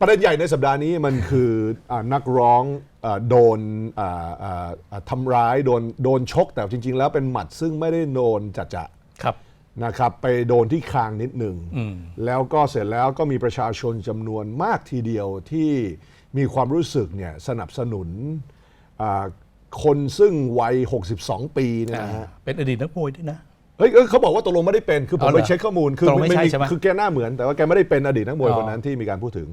ประเด็นใหญ่ในสัปดาห์นี้มันคืออานักร้องอาโดนอ่าอ่าอ่าทำร้ายโดนโดนชกแต่จริง ๆ แล้วเป็นหมัดซึ่งไม่ได้โดนจัดจะครับนะครับไปโดนที่คางนิดหนึ่งแล้วก็เสร็จแล้วก็มีประชาชนจำนวนมากทีเดียวที่มีความรู้สึกเนี่ยสนับสนุนอ่าคนซึ่งวัย 62 ปีเนี่ยนะฮะ เป็นอดีตนักมวยด้วยนะ เฮ้ยเอ้ยเขาบอกว่าตกลงไม่ได้เป็น คือผมเอาเหรไปอเช็คข้อมูล คือตกลงไม่ใช่ใช่ไหมคือแกหน้าเหมือน แต่ว่าแกไม่ได้เป็นอดีตนักมวยอ๋อ คนนั้นที่มีการพูดถึง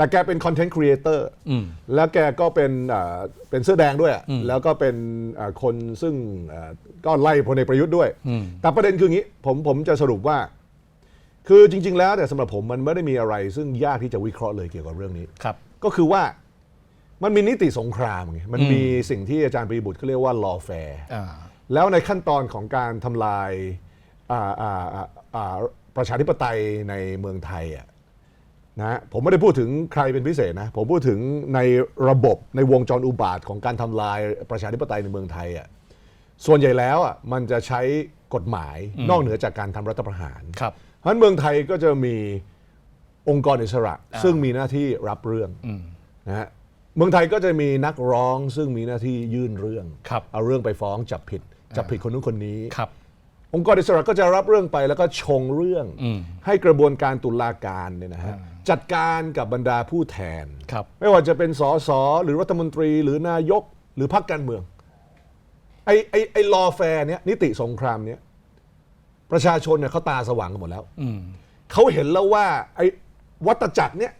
แต่แกเป็นคอนเทนต์ครีเอเตอร์แล้วแกก็เป็นอ่าเป็นเสื้อแดงด้วย แล้วก็เป็นอ่าคนซึ่งอ่าก็ไล่พลเอกประยุทธ์ด้วย แต่ประเด็นคืออย่างนี้ผมผมจะสรุปว่า คือจริง ๆ แล้วแต่ยสำหรับผมมันไม่ได้มีอะไร ซึ่งยากที่จะวิเคราะห์เลยเกี่ยวกับเรื่องนี้ครับ ก็คือว่ามันมีนิติสงครามไงมันมีสิ่งที่อาจารย์ปรีบุตรเขาเรียกว่า lawfare อ่าแล้วในขั้นตอนของการทำลายอ่าอ่าอ่าอ่าประชาธิปไตยในเมืองไทยอะ นะผมไม่ได้พูดถึงใครเป็นพิเศษนะ ผมพูดถึงในระบบในวงจรอุบาทของการทำลายประชาธิปไตยในเมืองไทยอะส่วนใหญ่แล้วอะมันจะใช้กฎหมายนอกเหนือจากการทำรัฐประหารครับเพราะฉะนั้นเมืองไทยก็จะมีองค์กรอิสระ ซึ่งมีหน้าที่รับเรื่องนะฮะเมืองไทยก็จะมีนักร้องซึ่งมีหน้าที่ยื่นเรื่องครับเอาเรื่องไปฟ้องจับผิดจับผิดคนนู้นคนนี้ครับ องค์กรอิสระก็จะรับเรื่องไปแล้วก็ชงเรื่อง ให้กระบวนการตุลาการเนี่ยนะฮะจัดการกับบรรดาผู้แทน ครับ ไม่ว่าจะเป็นสสหรือรัฐมนตรีหรือนายกหรือพรรคการเมือง ไอ้ไอ้ไอ้ลอแฟร์เนี้ยนิติสงครามเนี้ยประชาชนเนี่ยเขาตาสว่างกันหมดแล้วเขาเห็นแล้วว่าไอ้วัตจักรเนี้ย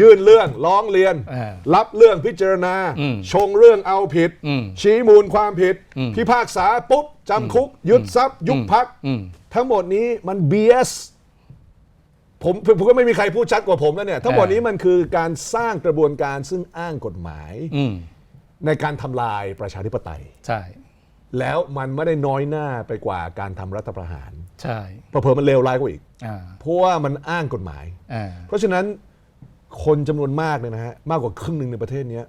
ยื่นเรื่องร้องเรียนอ่ารับเรื่องพิจารณาอืมชงเรื่องเอาผิดอืมชี้มูลความผิด พิพากษาปุ๊บจำคุก ยึดทรัพย์ ยุบพักอืมทั้งหมดนี้มัน BS ผมผมผมก็ไม่มีใครพูดชัดกว่าผมแล้วเนี่ย ทั้งหมดนี้มันคือการสร้างกระบวนการซึ่งอ้างกฎหมายอืมในการทำลายประชาธิปไตย ใช่ แล้วมันไม่ได้น้อยหน้าไปกว่าการทำรัฐประหาร ใช่เผลอๆมันเลวร้ายกว่าอีกอ่าเพราะว่ามันอ้างกฎหมายอ่าเพราะฉะนั้น คนจำนวนมากเนี่ยนะฮะมากกว่าครึ่งหนึ่งในประเทศเนี้ย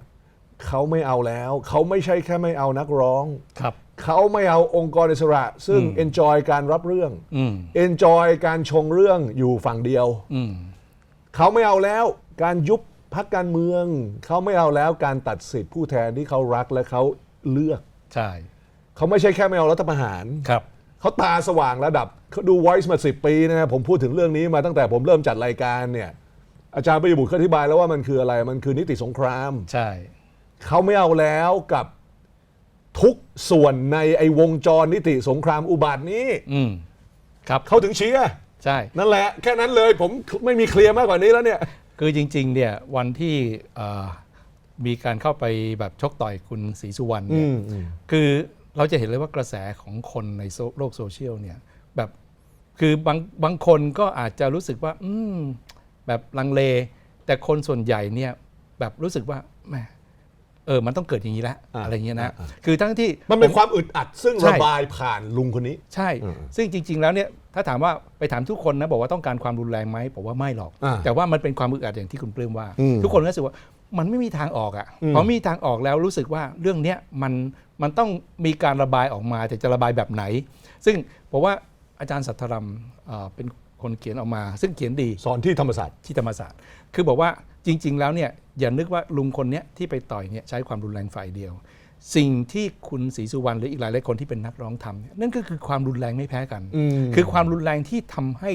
เขาไม่เอาแล้ว เขาไม่ใช่แค่ไม่เอานักร้อง ครับ เขาไม่เอาองค์กรอิสระ ซึ่ง enjoy การรับเรื่อง อืม enjoy การชงเรื่องอยู่ฝั่งเดียว อืม เขาไม่เอาแล้วการยุบพักการเมือง เขาไม่เอาแล้วการตัดสิทธิผู้แทนที่เขารักและเขาเลือก ใช่ เขาไม่ใช่แค่ไม่เอารัฐประหาร ครับ เขาตาสว่างระดับเขาดู Voice มาสิปีนะผมพูดถึงเรื่องนี้มาตั้งแต่ผมเริ่มจัดรายการเนี่ย อาจารย์ประยุบุตรเขาอธิบายแล้วว่ามันคืออะไรมันคือนิติสงคราม ใช่ เขาไม่เอาแล้วกับทุกส่วนในไอ้วงจรนิติสงครามอุบาทนี้อืมครับเขาถึงเชียร์ใช่ นั่นแหละ แค่นั้นเลยผมไม่มีเคลียร์มากกว่านี้แล้วเนี่ย คือจริงๆเนี่ยวันที่เอ่อมีการเข้าไปแบบชกต่อยคุณศรีสุวรรณเนี่ยอืมอืม คือเราจะเห็นเลยว่ากระแสของคนในโซโลกโซเชียลเนี่ยแบบคือบางบางคนก็อาจจะรู้สึกว่า อืม แบบลังเล แต่คนส่วนใหญ่เนี่ยแบบรู้สึกว่าแหมเออ มันต้องเกิดอย่างนี้แล้วอ่าอะไรเงี้ยนะอ่าคือทั้งที่มันเป็นผความอึดอัดซึ่งใช่ระบายผ่านลุงคนนี้ ใช่อืมซึ่งจริง ๆ แล้วเนี่ยถ้าถามว่าไปถามทุกคนนะบอกว่าต้องการความรุนแรงไหมผมว่าไม่หรอกอ่าแต่ว่ามันเป็นความอึดอัดอย่างที่คุณปลื้มว่าอืมทุกคนก็รู้สึกว่ามันไม่มีทางออกอะ่ะอืมพอมีทางออกแล้วรู้สึกว่าเรื่องเนี้ยมันมันต้องมีการระบายออกมาแต่จะระบายแบบไหน ซึ่งผมว่าอาจารย์สัทธรัมเอ่อเป็น คนเขียนออกมา ซึ่งเขียนดีสอนที่ธรรมศาสตร์ที่ธรรมศาสตร์ คือบอกว่าจริง ๆ แล้วเนี่ยอย่านึกว่าลุงคนเนี้ยที่ไปต่อยเนี่ยใช้ความรุนแรงฝ่ายเดียว สิ่งที่คุณศรีสุวรรณหรืออีกหลายหลายคนที่เป็นนักร้องทำเนี่ยนั่นก็คือความรุนแรงไม่แพ้กันอืมคือความรุนแรงที่ทำให้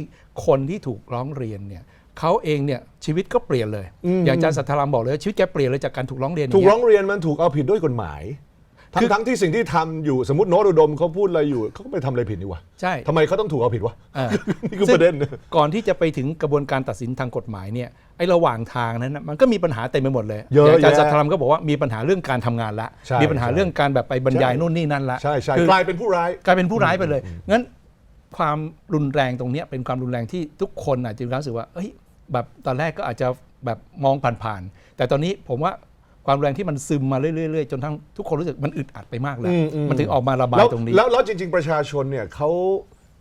คนที่ถูกร้องเรียนเนี่ยเขาเองเนี่ยชีวิตก็เปลี่ยนเลย อย่างอาจารย์สัทธารามบอกเลยว่าชีวิตแกเปลี่ยนเลยจากการถูกร้องเรียนถูกย่าร้งองเงี้ยเรียนมันถูกเอาผิดด้วยกฎหมาย ทั้คืงอทั้งที่สิ่งที่ทำอยู่สมมติโน้ตอุดมเขาพูดอะไรอยู่เขาก็ไปทำอะไรผิดนี่วะใช่ทำไมเขาต้องถูกเอาผิดวะเออนี่คือประเด็นซึ่งก่อนที่จะไปถึงกระบวนการตัดสินทางกฎหมายเนี่ยไอ้ระหว่างทางนั้นนะมันก็มีปัญหาเต็มไปหมดเลยเยอะางอาจารย์แยะสัทธารามก็บอกว่ามีปัญหาเรื่องการทำงานละใช่มีปัญหาใช่เรื่องการแบบไปบรรยายใช่นู่นนี่นั่นละใช่ใช่คือกลายเป็นผู้ร้ายกลายเป็นผู้ร้ายไปเลยงั้นความรุนแรงตรงเนี้ยเป็นความรุนแรงที่ทุกคนอาจจะรู้สึกว่าเอ้ยแบบตอนแรกก็อาจจะแบบมองผ่านๆแต่ตอนนี้ผมว่า ความรุนแรงที่มันซึมมาเรื่อยๆจนทั้งทุกคนรู้สึกมันอึดอัดไปมากแล้วอืมอืมมันถึงออกมาระบายแล้วตรงนี้ แล้วแล้วจริง ๆ ประชาชนเนี่ยเขา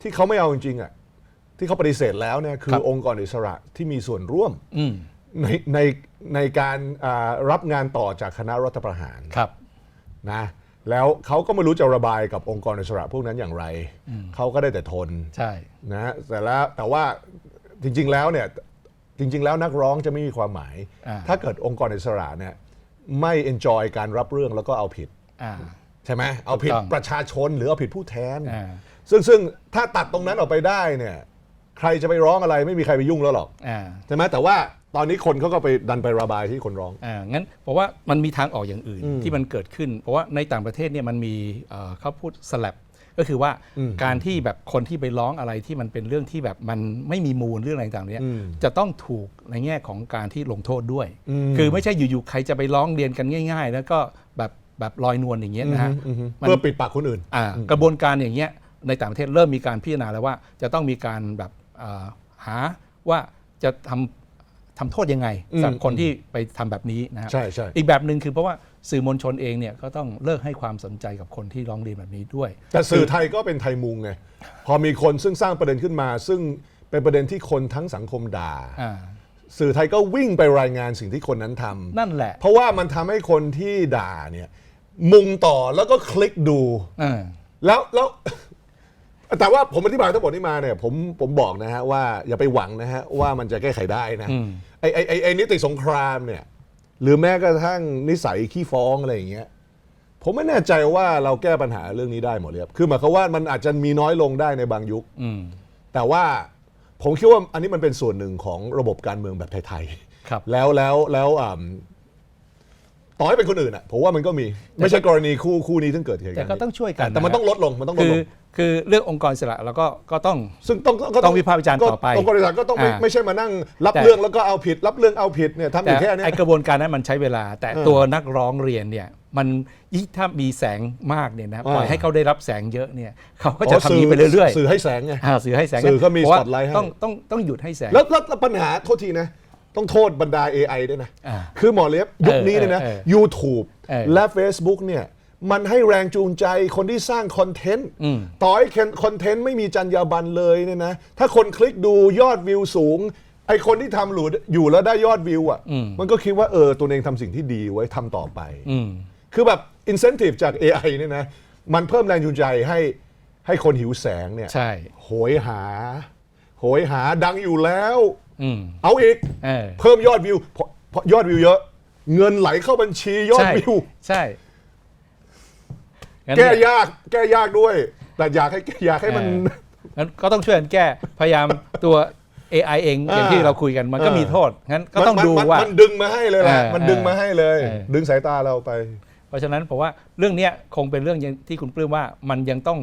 ที่เขาไม่เอาจริงๆอะที่เขาปฏิเสธแล้วเนี่ยคืครัอบองค์กรอิสระที่มีส่วนร่วมอืมในในในการอ่ารับงานต่อจากคณะรัฐประหารครับนะแล้วเขาก็ไม่รู้จะระบายกับองค์กรอิสระพวกนั้นอย่างไร เขาก็ได้แต่ทนใช่นะแต่แล้วแต่ว่าจริง ๆ แล้วเนี่ยจริง ๆ แล้วนักร้องจะไม่มีความหมายอ่าถ้าเกิดองค์กรอิสระเนี่ย ไม่ enjoy การรับเรื่องแล้วก็เอาผิด อ่า ใช่ไหมเอาผิดถูกต้อง ประชาชนหรือเอาผิดผู้แทน อ่าซึ่งซึ่งถ้าตัดตรงนั้นออกไปได้เนี่ย ใครจะไปร้องอะไรไม่มีใครไปยุ่งแล้วหรอกอ่าใช่ไหมแต่ว่าตอนนี้คนเขาก็ไปดันไประบายที่คนร้อง อ่างั้นเพราะว่ามันมีทางออกอย่างอื่นที่มันเกิดขึ้น เพราะว่าในต่างประเทศเนี่ยมันมีเอ่อเขาพูดสลับ ก็คือว่าการที่แบบคนที่ไปร้องอะไรที่มันเป็นเรื่องที่แบบมันไม่มีมูลเรื่องอะไรต่างๆเนี่ยจะต้องถูกในแง่ของการที่ลงโทษด้วย คือไม่ใช่อยู่ๆใครจะไปร้องเรียนกันง่าย ๆ แล้วก็แบบแบบลอยนวลอย่างเงี้ยนะฮะมันเพื่อปิดปากคนอื่นอ่ากระบวนการอย่างเงี้ยในต่างประเทศเริ่มมีการพิจารณาแล้วว่า จะต้องมีการแบบอ่าหาว่าจะทำทำโทษยังไงสำหรับคนที่ไปทำแบบนี้นะครับใช่ใช่อีกแบบหนึ่งคือเพราะว่า สื่อมวลชนเองเนี่ยก็ต้องเลิกให้ความสนใจกับคนที่ร้องเรียนแบบนี้ด้วย แต่สื่อไทยก็เป็นไทยมุงไงพอมีคนซึ่งสร้างประเด็นขึ้นมา ซึ่งเป็นประเด็นที่คนทั้งสังคมด่า อ่า สื่อไทยก็วิ่งไปรายงานสิ่งที่คนนั้นทำนั่นแหละ เพราะว่ามันทำให้คนที่ด่าเนี่ยมุงต่อแล้วก็คลิกดูอ่าแล้วแล้ว แต่ว่าผมอธิบายทั้งหมดนี้มาเนี่ยผมผมบอกนะฮะว่าอย่าไปหวังนะฮะว่ามันจะแก้ไขได้นะไอไอไอไอนิติสงครามเนี่ย หรือแม้กระทั่งนิสัยขี้ฟ้องอะไรอย่างเงี้ยผมไม่แน่ใจว่าเราแก้ปัญหาเรื่องนี้ได้หมดเลยครับคือหมายความว่ามันอาจจะมีน้อยลงได้ในบางยุคอืมแต่ว่าผมคิดว่าอันนี้มันเป็นส่วนหนึ่งของระบบการเมืองแบบไทยๆครับแล้วแล้วแล้วอ่า ต่อให้เป็นคนอื่นอะผมว่ามันก็มีไม่ใช่กรณีคู่คู่นี้ซึ่งเกิดเหตุแต่การณ์ก็ต้องช่วยกันแต่มันนะต้องลดลงมันต้องลดคือลงคือเรื่ององค์กรอิสระแล้วก็ก็ต้อง ซึ่งต้องก็ต้องวิพากษ์วิจารณ์ต่อไปองค์กรอิสระก็ต้องไม่อ่าไม่ใช่มานั่ง รับแต่ เรื่องแล้วก็เอาผิด รับเรื่องเอาผิดเนี่ยทำอแต่ยู่แค่เนี้ย ไอกระบวนการนั้นมันใช้เวลา แต่เออตัวนักร้องเรียนเนี่ยมันยิ่งถ้ามีแสงมากเนี่ยนะอ่า ปล่อยให้เขาได้รับแสงเยอะเนี่ยเขาก็จะทำนี้ไปเรื่อยสื่อให้แสงไงๆอ่าสื่อให้แสงสื่อก็มีเพราะว่า spotlight ให้ ต้องต้องต้องหยุดให้แสง แล้วแล้วแล้วปัญหาโทษทีนะ ต้องโทษบรรดา AI ด้วยนะ อ่าคือหมอเล็บยุคนี้เนี่ยนะ เออเออ YouTube เออและ Facebook เนี่ยมันให้แรงจูงใจคนที่สร้างคอนเทนต์ต่อให้คอนเทนต์ไม่มีจรรยาบรรณเลยเนี่ยนะ ถ้าคนคลิกดูยอดวิวสูง ไอคนที่ทำหลุดอยู่แล้วได้ยอดวิวอะมันก็คิดว่าเออตัวเองทำสิ่งที่ดีไว้ทำต่อไปอืมคือแบบ incentive จาก AI เนี่ยนะ มันเพิ่มแรงจูงใจให้ให้คนหิวแสงเนี่ย ใช่ โหยหา โหยหาดังอยู่แล้ว อืมเอาอีก เออเพิ่มยอดวิวเพราะเพราะยอดวิวเยอะ เงินไหลเข้าบัญชียอดใช่วิว ใช่งั้นแก้เนี่ยยาก แก้ยากด้วย แต่อยากให้อยากให้มัน เอองั้นก็ต้องช่วยกันแก้พยายามตัว AI เองอย่างที่อ่าเราคุยกันมันก็อ่ามีมีโทษงั้นก็ต้องมันดูมันว่ามันดึงมาให้เลยแหละเออมันดึงมาให้เลย เออ ดึงสายตาเราไป เพราะฉะนั้นผมว่าเรื่องเนี้ยคงเป็นเรื่องยังที่คุณปลื้มว่ามันยังต้อง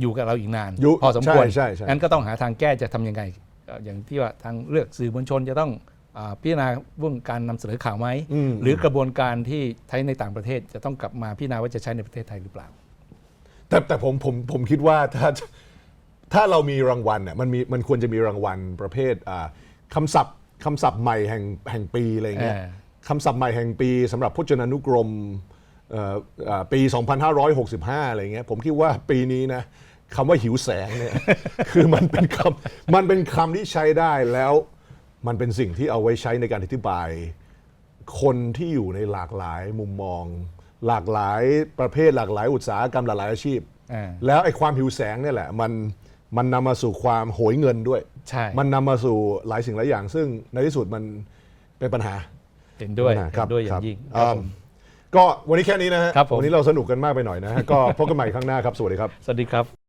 อยู่กับเราอีกนาน อยู่พอสมควรใช่ใช่ใช่ งั้นก็ต้องหาทางแก้จะทำยังไงเอ่ออย่างที่ว่าทางเลือกสื่อมวลชนจะต้องอ่าพิจารณาเรื่องการนำเสนอข่าวไหมอืมหรือกระบวนการที่ใช้ในต่างประเทศ จะต้องกลับมาพิจารณาว่าจะใช้ในประเทศไทยหรือเปล่า แต่แต่ผมผมผมคิดว่าถ้าถ้าเรามีรางวัลเนี่ยมันมีมันควรจะมีรางวัลประเภทอ่าคำศัพท์คำศัพท์ใหม่แห่งแห่งปีอะไรเงี้ยเออคำศัพท์ใหม่แห่งปีสำหรับพจนานุกรมเอ่ออ่าปี 2565 อะไรเงี้ยผมคิดว่าปีนี้นะ คำว่าหิวแสงเนี่ย คือมันเป็นคำมันเป็นคำที่ใช้ได้แล้วมันเป็นสิ่งที่เอาไว้ใช้ในการอธิบาย คนที่อยู่ในหลากหลายมุมมอง หลากหลายประเภทหลากหลายอุตสาหกรรมหลากหลายอาชีพ อ่า แล้วไอ้ความหิวแสงเนี่ยแหละมันมันนำมาสู่ความโหยเงินด้วย ใช่ มันนำมาสู่หลายสิ่งหลายอย่าง ซึ่งในที่สุดมันเป็นปัญหา เห็นด้วยปัญหาครับเห็นด้วยอย่าครับงยิ่งอืมก็วันนี้แค่นี้นะฮะครับผม วันนี้เราสนุกกันมากไปหน่อยนะฮะก็พบกันใหม่ครั้งหน้าครับ สวัสดีครับ สวัสดีครับ